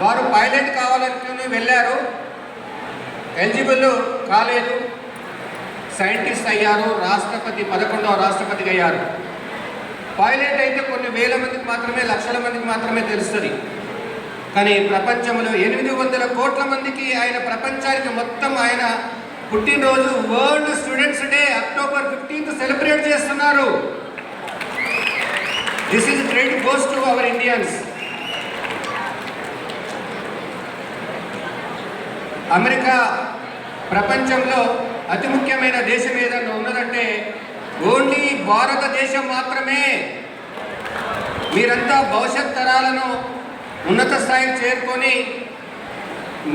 వారు పైలట్ కావాలనుకుని వెళ్ళారు. ఎలిజిబుల్ కాలేదు. సైంటిస్ట్ అయ్యారు. రాష్ట్రపతి పదకొండవ రాష్ట్రపతిగా అయ్యారు. పైలట్ అయితే కొన్ని వేల మందికి మాత్రమే లక్షల మందికి మాత్రమే తెలుస్తుంది. కానీ ప్రపంచంలో ఎనిమిది వందల కోట్ల మందికి ఆయన ప్రపంచానికి మొత్తం ఆయన పుట్టినరోజు world students day October fifteenth celebrate చేస్తున్నారు. This is great goes to our Indians America ప్రపంచంలో అతి ముఖ్యమైన దేశం ఏదన్నా ఉన్నదంటే ఓన్లీ భారతదేశం మాత్రమే. మీరంతా భవిష్యత్ తరాలను ఉన్నత స్థాయికి చేరుకొని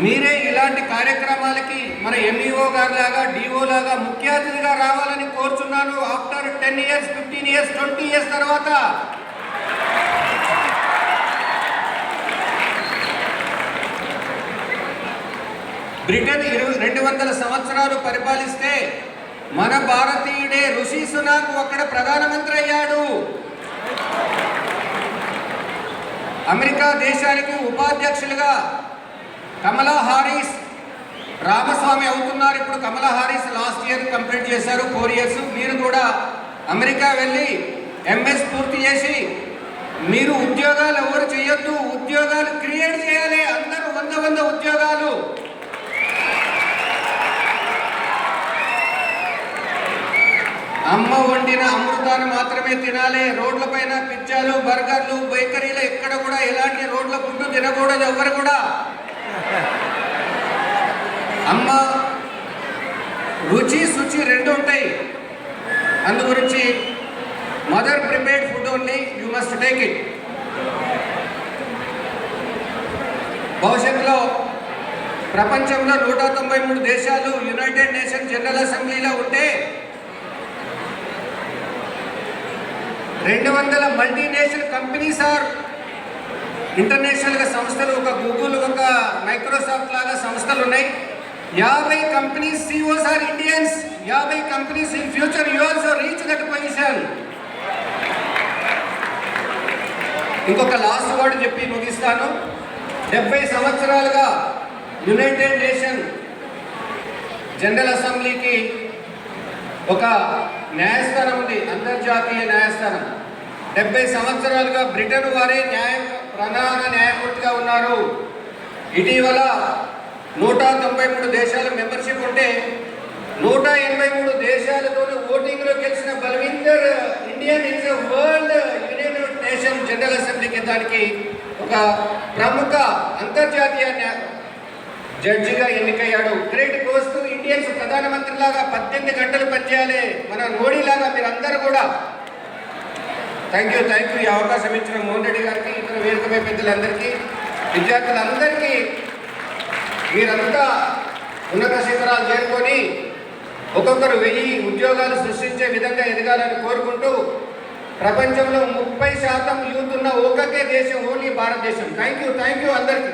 మీరే ఇలాంటి కార్యక్రమాలకి మన ఎంఈఓ గారు లాగా డిఓ లాగా ముఖ్య అతిథిగా రావాలని కోరుచున్నాను. After ten years fifteen years twenty years తర్వాత బ్రిటన్ ఇరవై రెండు వందల సంవత్సరాలు పరిపాలిస్తే మన భారతీయుడే ఋషి సునాక్ అక్కడ ప్రధానమంత్రి అయ్యాడు. అమెరికా దేశానికి ఉపాధ్యక్షులుగా కమలా హారీస్ రామస్వామి అవుతున్నారు. ఇప్పుడు Kamala Harris last year complete చేశారు ఫోర్ ఇయర్స్. మీరు కూడా అమెరికా వెళ్ళి ఎంఎస్ పూర్తి చేసి మీరు ఉద్యోగాలు ఎవరు చేయొద్దు ఉద్యోగాలు క్రియేట్ చేయాలి. అందరూ వంద వంద ఉద్యోగాలు. అమ్మ వండిన అమృతాన్ని మాత్రమే తినాలి. రోడ్ల పైన పిజ్జాలు బర్గర్లు బేకరీలు ఎక్కడ కూడా ఎలాంటి రోడ్ల ఫుడ్ తినకూడదు ఎవరు కూడా. అమ్మ రుచి శుచి రెండు ఉంటాయి. అందు గురించి mother prepared food only you must take it. భవిష్యత్తులో ప్రపంచంలో నూట తొంభై మూడు దేశాలు యునైటెడ్ నేషన్ జనరల్ అసెంబ్లీలో ఉంటే రెండు వందల మల్టీనేషనల్ కంపెనీస్ ఆర్ ఇంటర్నేషనల్గా సంస్థలు ఒక గూగుల్ ఒక మైక్రోసాఫ్ట్ లాగా సంస్థలు ఉన్నాయి. యాభై కంపెనీస్ సిఓస్ ఆర్ ఇండియన్స్ యాభై companies in future you also reach that position ఇంకొక లాస్ట్ వర్డ్ చెప్పి ముగిస్తాను. డెబ్బై సంవత్సరాలుగా యునైటెడ్ నేషన్ జనరల్ అసెంబ్లీకి ఒక న్యాయస్థానం ఉంది అంతర్జాతీయ న్యాయస్థానం. డెబ్బై సంవత్సరాలుగా బ్రిటన్ వారే న్యాయ ప్రధాన న్యాయమూర్తిగా ఉన్నారు. ఇటీవల నూట తొంభై మూడు దేశాల మెంబర్షిప్ ఉంటే నూట ఎనభై మూడు దేశాలతో ఓటింగ్లో గెలిచిన Balwinder Indian is world United Nation General అసెంబ్లీకి దానికి ఒక ప్రముఖ అంతర్జాతీయ న్యాయ జడ్జిగా ఎన్నికయ్యాడు. గ్రేట్ కోస్తూ ఇండియన్స్ ప్రధానమంత్రి లాగా పద్దెనిమిది గంటలు పనిచేయాలి. మన మోడీ లాగా మీరందరూ కూడా. థ్యాంక్ యూ థ్యాంక్ యూ ఈ అవకాశం ఇచ్చిన మోహన్ రెడ్డి గారికి ఇతర వేదికపై పెద్దలందరికీ విద్యార్థులందరికీ మీరంతా ఉన్నత శిఖరాలు చేరుకొని ఒక్కొక్కరు వెయ్యి ఉద్యోగాలు సృష్టించే విధంగా ఎదగాలని కోరుకుంటూ ప్రపంచంలో ముప్పై శాతం యూత్ ఉన్న ఒక్కకే దేశం ఓన్లీ భారతదేశం. థ్యాంక్ యూ థ్యాంక్ యూ అందరికీ.